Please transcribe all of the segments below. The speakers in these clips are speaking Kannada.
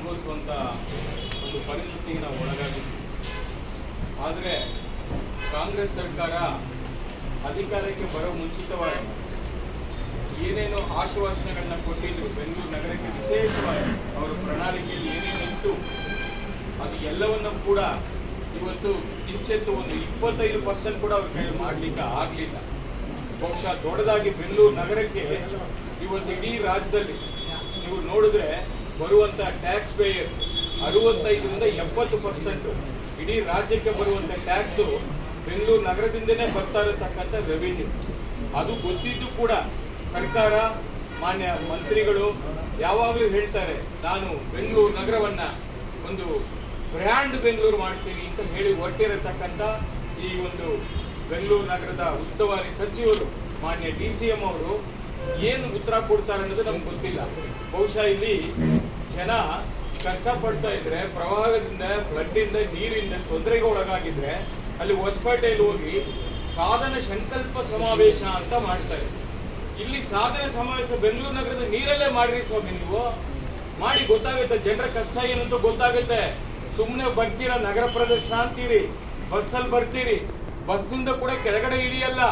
ಅನುಭವಿಸುವಂಥ ಒಂದು ಪರಿಸ್ಥಿತಿಗೆ ನಾವು ಒಳಗಾಗಿದ್ವಿ ಆದರೆ ಕಾಂಗ್ರೆಸ್ ಸರ್ಕಾರ ಅಧಿಕಾರಕ್ಕೆ ಬರೋ ಮುಂಚಿತವಾಗಿ ಏನೇನು ಆಶ್ವಾಸನೆಗಳನ್ನ ಕೊಟ್ಟಿದ್ರು ಬೆಂಗಳೂರು ನಗರಕ್ಕೆ ವಿಶೇಷವಾಗಿ ಅವರ ಪ್ರಣಾಳಿಕೆಯಲ್ಲಿ ಏನೇನಿತ್ತು ಅದು ಎಲ್ಲವನ್ನು ಕೂಡ ಇವತ್ತು ಕಿಂಚೆತ್ತು ಒಂದು ಇಪ್ಪತ್ತೈದು ಪರ್ಸೆಂಟ್ ಕೂಡ ಅವ್ರ ಕೈಯಲ್ಲಿ ಮಾಡಲಿಕ್ಕೆ ಆಗಲಿಲ್ಲ. ಬಹುಶಃ ದೊಡ್ಡದಾಗಿ ಬೆಂಗಳೂರು ನಗರಕ್ಕೆ ಇವತ್ತು ಇಡೀ ರಾಜ್ಯದಲ್ಲಿ ನೀವು ನೋಡಿದ್ರೆ ಬರುವಂಥ ಟ್ಯಾಕ್ಸ್ ಪೇಯರ್ಸ್ ಅರವತ್ತೈದರಿಂದ ಎಪ್ಪತ್ತು ಪರ್ಸೆಂಟ್ ಇಡೀ ರಾಜ್ಯಕ್ಕೆ ಬರುವಂಥ ಟ್ಯಾಕ್ಸು ಬೆಂಗಳೂರು ನಗರದಿಂದನೇ ಬರ್ತಾ ಇರತಕ್ಕಂಥ ರೆವಿನ್ಯೂ ಅದು ಗೊತ್ತಿದ್ದು ಕೂಡ ಸರ್ಕಾರ, ಮಾನ್ಯ ಮಂತ್ರಿಗಳು ಯಾವಾಗಲೂ ಹೇಳ್ತಾರೆ, ನಾನು ಬೆಂಗಳೂರು ನಗರವನ್ನ ಒಂದು ಬ್ರ್ಯಾಂಡ್ ಬೆಂಗಳೂರು ಮಾಡ್ತೀನಿ ಅಂತ ಹೇಳಿ ಹೊರಟಿರತಕ್ಕಂಥ ಈ ಒಂದು ಬೆಂಗಳೂರು ನಗರದ ಉಸ್ತುವಾರಿ ಸಚಿವರು, ಮಾನ್ಯ ಡಿ ಸಿ ಎಂ ಅವರು ಏನು ಉತ್ತರ ಕೊಡ್ತಾರೆ ಅನ್ನೋದು ನಮ್ಗೆ ಗೊತ್ತಿಲ್ಲ. ಬಹುಶಃ ಇಲ್ಲಿ ಜನ ಕಷ್ಟಪಡ್ತಾ ಇದ್ರೆ, ಪ್ರವಾಹದಿಂದ ಫ್ಲಡ್ಡಿಂದ ನೀರಿಂದ ತೊಂದರೆಗೆ ಒಳಗಾಗಿದ್ರೆ ಅಲ್ಲಿ ಹೊಸಪೇಟೆಯಲ್ಲಿ ಹೋಗಿ ಸಾಧನ ಸಂಕಲ್ಪ ಸಮಾವೇಶ ಅಂತ ಮಾಡ್ತಾರೆ ಇಲ್ಲಿ ಸಾಧನೆ ಸಮಾವೇಶ ಬೆಂಗಳೂರು ನಗರದ ನೀರಲ್ಲೇ ಮಾಡ್ರಿ ಸ್ವಾಮಿ ನೀವು. ಮಾಡಿ ಗೊತ್ತಾಗುತ್ತೆ, ಜನರ ಕಷ್ಟ ಏನಂತ ಗೊತ್ತಾಗುತ್ತೆ. ಸುಮ್ಮನೆ ಬರ್ತೀರಾ, ನಗರ ಪ್ರದರ್ಶನ ಅಂತೀರಿ, ಬಸ್ಸಲ್ಲಿ ಬರ್ತೀರಿ, ಬಸ್ಸಿಂದ ಕೂಡ ಕೆಳಗಡೆ ಇಳಿಯಲ್ಲ.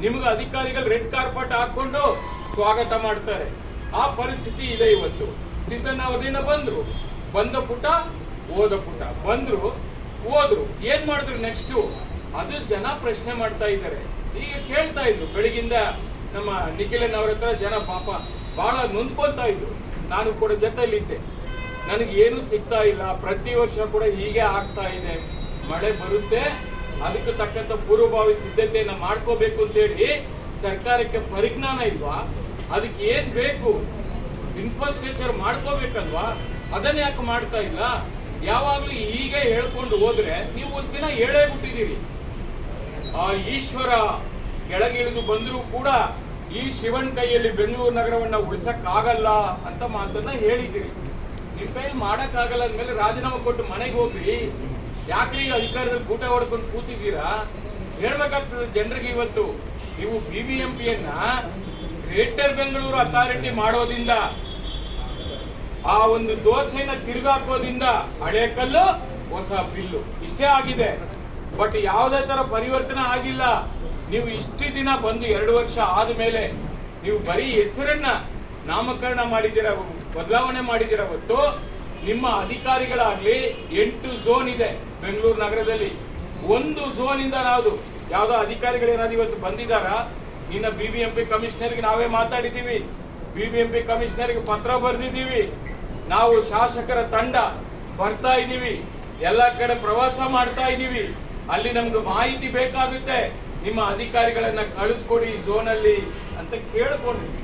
ನಿಮ್ಗೆ ಅಧಿಕಾರಿಗಳು ರೆಡ್ ಕಾರ್ಪೆಟ್ ಹಾಕೊಂಡು ಸ್ವಾಗತ ಮಾಡ್ತಾರೆ. ಆ ಪರಿಸ್ಥಿತಿ ಇದೆ ಇವತ್ತು. ಸಿದ್ದಣ್ಣ ಅವರಿನ ಬಂದ್ರು. ಬಂದ ಪುಟ ಓದ ಪುಟ. ಬಂದ್ರು, ಹೋದ್ರು. ಏನ್ ಮಾಡಿದ್ರು ನೆಕ್ಸ್ಟ್ ಅದು ಜನ ಪ್ರಶ್ನೆ ಮಾಡ್ತಾ ಇದ್ದಾರೆ. ಈಗ ಕೇಳ್ತಾ ಇದ್ರು. ಬೆಳಗಿಂದ ನಮ್ಮ ನಿಖಿಲನ್ ಅವ್ರ ಹತ್ರ ಜನ ಪಾಪ ಬಹಳ ನೊಂದ್ಕೊಂತಾ ಇದ್ರು. ನಾನು ಕೂಡ ಜೊತೆಯಲ್ಲಿದ್ದೆ. ನನಗೆ ಏನು ಸಿಗ್ತಾ ಇಲ್ಲ. ಪ್ರತಿ ವರ್ಷ ಕೂಡ ಹೀಗೆ ಆಗ್ತಾ ಇದೆ. ಮಳೆ ಬರುತ್ತೆ. ಅದಕ್ಕೆ ತಕ್ಕಂತ ಪೂರ್ವಭಾವಿ ಸಿದ್ಧತೆಯನ್ನ ಮಾಡ್ಕೋಬೇಕು ಅಂತೇಳಿ ಸರ್ಕಾರಕ್ಕೆ ಪರಿಜ್ಞಾನ ಇಲ್ವಾ? ಅದಕ್ಕೆ ಏನ್ ಬೇಕು? ಇನ್ಫ್ರಾಸ್ಟ್ರಕ್ಚರ್ ಮಾಡ್ಕೋಬೇಕಲ್ವಾ? ಅದನ್ನ ಯಾಕೆ ಮಾಡ್ತಾ ಇಲ್ಲ? ಯಾವಾಗ್ಲೂ ಹೀಗೆ ಹೇಳ್ಕೊಂಡು ಹೋದ್ರೆ ನೀವು ಒಂದ್ ದಿನ ಹೇಳೇ ಬಿಟ್ಟಿದ್ದೀರಿ. ಆ ಈಶ್ವರ ಕೆಳಗಿಳಿದು ಬಂದರೂ ಕೂಡ ಈ ಶಿವನ್ ಕೈಯಲ್ಲಿ ಬೆಂಗಳೂರು ನಗರವನ್ನ ಉಳಿಸಕ್ಕಾಗಲ್ಲ ಅಂತ ಮಾತನ್ನ ಹೇಳಿದ್ದೀರಿ. ನಿಮ್ ಕೈಯಲ್ಲಿ ಮಾಡಕ್ಕಾಗಲ್ಲ ಅಂದ್ಮೇಲೆ ರಾಜೀನಾಮೆ ಕೊಟ್ಟು ಮನೆಗೆ ಹೋಗ್ರಿ. ಯಾಕೆ ಈಗ ಅಧಿಕಾರದಲ್ಲಿ ಊಟ ಹೊಡ್ಕೊಂಡು ಕೂತಿದ್ದೀರಾ? ಹೇಳ್ಬೇಕಾಗ್ತದೆ ಜನರಿಗೆ ಇವತ್ತು. ನೀವು B B M Greater Bengaluru authority ಮಾಡೋದ್ರಿಂದ ಆ ಒಂದು ದೋಸೆನ ತಿರುಗಾಕೋದ್ರಿಂದ ಹಳೆ ಕಲ್ಲು, ಹೊಸ ಬಿಲ್ಲು. ಇಷ್ಟೇ ಆಗಿದೆ. ಬಟ್ ಯಾವುದೇ ತರ ಪರಿವರ್ತನೆ ಆಗಿಲ್ಲ. ನೀವು ಇಷ್ಟು ದಿನ ಬಂದು ಎರಡು ವರ್ಷ ಆದ ಮೇಲೆ ನೀವು ಬರೀ ಹೆಸರನ್ನ ನಾಮಕರಣ ಮಾಡಿದಿರ ಬದಲಾವಣೆ ಮಾಡಿದಿರ ಹೊತ್ತು ನಿಮ್ಮ ಅಧಿಕಾರಿಗಳಾಗ್ಲಿ ಎಂಟು ಝೋನ್ ಇದೆ ಬೆಂಗಳೂರು ನಗರದಲ್ಲಿ. ಒಂದು ಝೋನ್ ಇಂದ ನಾವು ಯಾವ್ದೋ ಅಧಿಕಾರಿಗಳು ಏನಾದ್ರು ಇವತ್ತು ಬಂದಿದಾರ ನಿನ್ನ ಬಿ ಬಿ ಎಂ ಪಿ ಕಮಿಷನರ್ಗೆ ನಾವೇ ಮಾತಾಡಿದ್ದೀವಿ. ಬಿ ಬಿ ಎಂ ಪಿ ಕಮಿಷನರ್ಗೆ ಪತ್ರ ಬರೆದಿದ್ದೀವಿ. ನಾವು ಶಾಸಕರ ತಂಡ ಬರ್ತಾ ಇದ್ದೀವಿ. ಎಲ್ಲ ಕಡೆ ಪ್ರವಾಸ ಮಾಡ್ತಾ ಇದ್ದೀವಿ. ಅಲ್ಲಿ ನಮ್ಗೆ ಮಾಹಿತಿ ಬೇಕಾಗುತ್ತೆ. ನಿಮ್ಮ ಅಧಿಕಾರಿಗಳನ್ನ ಕಳಿಸ್ಕೊಡಿ ಝೋನ್ ಅಲ್ಲಿ ಅಂತ ಕೇಳ್ಕೊಂಡಿದ್ವಿ.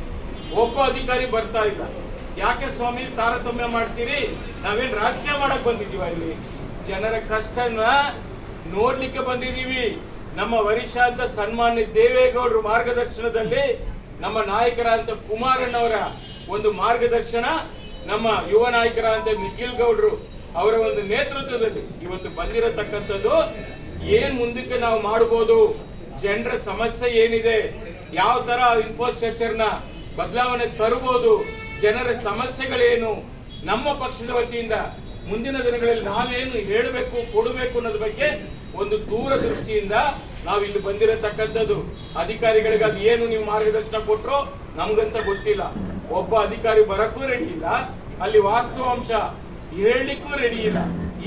ಒಬ್ಬ ಅಧಿಕಾರಿ ಬರ್ತಾ ಇಲ್ಲ. ಯಾಕೆ ಸ್ವಾಮಿ ತಾರತಮ್ಯ ಮಾಡ್ತೀರಿ? ನಾವೇನ್ ರಾಜಕೀಯ ಮಾಡಕ್ ಬಂದಿದೀವ ಇಲ್ಲಿ? ಜನರ ಕಷ್ಟನ ನೋಡ್ಲಿಕ್ಕೆ ಬಂದಿದೀವಿ ನಮ್ಮ ವರಿಷ್ಠಾಂತ ಸನ್ಮಾನ್ಯ ದೇವೇಗೌಡರು ಮಾರ್ಗದರ್ಶನದಲ್ಲಿ ನಮ್ಮ ನಾಯಕರಾದಂತ ಕುಮಾರಣ್ಣವರ ಒಂದು ಮಾರ್ಗದರ್ಶನ ನಮ್ಮ ಯುವ ನಾಯಕರಾದಂತ ನಿಖಿಲ್ ಗೌಡ್ರು ಅವರ ಒಂದು ನೇತೃತ್ವದಲ್ಲಿ ಇವತ್ತು ಬಂದಿರತಕ್ಕಂಥದ್ದು, ಏನ್ ಮುಂದಕ್ಕೆ ನಾವು ಮಾಡಬಹುದು ಜನರ ಸಮಸ್ಯೆ ಏನಿದೆ, ಯಾವ ತರ ನ ಬದಲಾವಣೆ ತರಬಹುದು ಜನರ ಸಮಸ್ಯೆಗಳೇನು, ನಮ್ಮ ಪಕ್ಷದ ವತಿಯಿಂದ ಮುಂದಿನ ದಿನಗಳಲ್ಲಿ ನಾವೇನು ಹೇಳಬೇಕು, ಕೊಡಬೇಕು ಅನ್ನೋದ್ರ ಬಗ್ಗೆ ಒಂದು ದೂರದೃಷ್ಟಿಯಿಂದ ನಾವು ಇಲ್ಲಿ ಬಂದಿರತಕ್ಕಂಥದ್ದು. ಅಧಿಕಾರಿಗಳಿಗೆ ಅದು ಏನು ನೀವು ಮಾರ್ಗದರ್ಶನ ಕೊಟ್ಟರು ನಮ್ಗಂತ ಗೊತ್ತಿಲ್ಲ. ಒಬ್ಬ ಅಧಿಕಾರಿ ಬರಕ್ಕೂ ರೆಡಿ ಇಲ್ಲ. ಅಲ್ಲಿ ವಾಸ್ತವಾಂಶ ಹೇಳಲಿಕ್ಕೂ ರೆಡಿ ಇಲ್ಲ.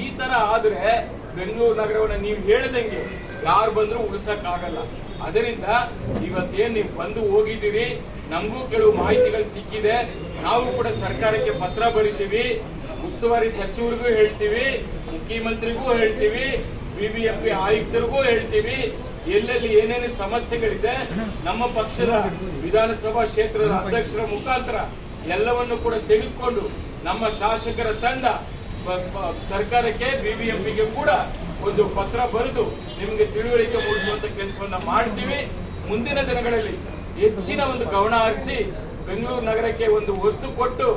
ಈ ತರ ಆದ್ರೆ ಬೆಂಗಳೂರು ನಗರವನ್ನ ನೀವು ಹೇಳದಂಗೆ ಯಾರು ಬಂದ್ರು ಉಳಿಸಕ್ ಆಗಲ್ಲ ಅದರಿಂದ ಇವತ್ತೇನ್ ನೀವು ಬಂದು ಹೋಗಿದ್ದೀರಿ, ನಮಗೂ ಕೆಲವು ಮಾಹಿತಿಗಳು ಸಿಕ್ಕಿದೆ. ನಾವು ಕೂಡ ಸರ್ಕಾರಕ್ಕೆ ಪತ್ರ ಬರಿತೀವಿ, ಉಸ್ತುವಾರಿ ಸಚಿವರಿಗೂ ಹೇಳ್ತೀವಿ, ಮುಖ್ಯಮಂತ್ರಿಗೂ ಹೇಳ್ತೀವಿ, ಬಿಬಿಎಂಪಿ ಆಯುಕ್ತರಿಗೂ ಹೇಳ್ತೀವಿ. ಎಲ್ಲೆಲ್ಲಿ ಏನೇನು ಸಮಸ್ಯೆಗಳಿದೆ, ನಮ್ಮ ಪಕ್ಷದ ವಿಧಾನಸಭಾ ಕ್ಷೇತ್ರದ ಅಧ್ಯಕ್ಷರ ಮುಖಾಂತರ ಎಲ್ಲವನ್ನು ಕೂಡ ತೆಗೆದುಕೊಂಡು ನಮ್ಮ ಶಾಸಕರ ತಂಡ ಸರ್ಕಾರಕ್ಕೆ ಬಿಬಿಎಂಪಿಗೆ ಕೂಡ ಒಂದು ಪತ್ರ ಬರೆದು ನಿಮಗೆ ತಿಳುವಳಿಕೆ ಮೂಡಿಸುವಂತ ಕೆಲಸವನ್ನ ಮಾಡ್ತೀವಿ. ಮುಂದಿನ ದಿನಗಳಲ್ಲಿ ಹೆಚ್ಚಿನ ಒಂದು ಗಮನ ಹರಿಸಿ ಬೆಂಗಳೂರು ನಗರಕ್ಕೆ ಒಂದು ಒತ್ತು ಕೊಟ್ಟು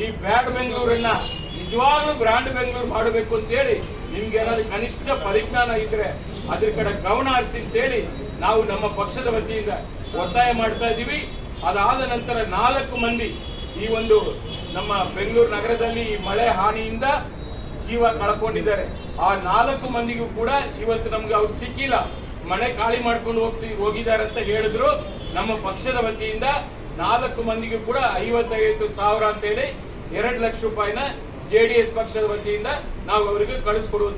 ಈ ಬ್ಯಾಡ್ ಬೆಂಗಳೂರನ್ನ ನಿಜವಾಗ್ಲೂ ಬ್ರಾಂಡ್ ಬೆಂಗಳೂರು ಮಾಡಬೇಕು ಅಂತೇಳಿ ನಿಮ್ಗೆ ಏನಾದ್ರೂ ಕನಿಷ್ಠ ಪರಿಜ್ಞಾನ ಇದ್ರೆ ಅದ್ರ ಕಡೆ ಗಮನ ಹರಿಸಿ ಅಂತೇಳಿ ನಾವು ನಮ್ಮ ಪಕ್ಷದ ವತಿಯಿಂದ ಒತ್ತಾಯ ಮಾಡ್ತಾ ಇದ್ದೀವಿ. ಅದಾದ ನಂತರ ನಾಲ್ಕು ಮಂದಿ ಈ ಒಂದು ನಮ್ಮ ಬೆಂಗಳೂರು ನಗರದಲ್ಲಿ ಈ ಮಳೆ ಹಾನಿಯಿಂದ ಜೀವ ಕಳ್ಕೊಂಡಿದ್ದಾರೆ. ಆ ನಾಲ್ಕು ಮಂದಿಗೂ ಕೂಡ ಇವತ್ತು ನಮ್ಗೆ ಅವ್ರು ಸಿಕ್ಕಿಲ್ಲ. ಮನೆ ಖಾಲಿ ಮಾಡ್ಕೊಂಡು ಹೋಗ್ತಿ, ಹೋಗಿದ್ದಾರೆ ಅಂತ ಹೇಳಿದ್ರು. ನಮ್ಮ ಪಕ್ಷದ ವತಿಯಿಂದ ನಾಲ್ಕು ಮಂದಿಗೂ ಕೂಡ ಐವತ್ತೈದು ಸಾವಿರ ಅಂತೇಳಿ ಎರಡು ಲಕ್ಷ ರೂಪಾಯಿನ ಜೆ ಡಿ ಎಸ್ ಪಕ್ಷದ ವತಿಯಿಂದ ನಾವು ಅವರಿಗೆ ಕಳಿಸ್ಕೊಡುವಂತ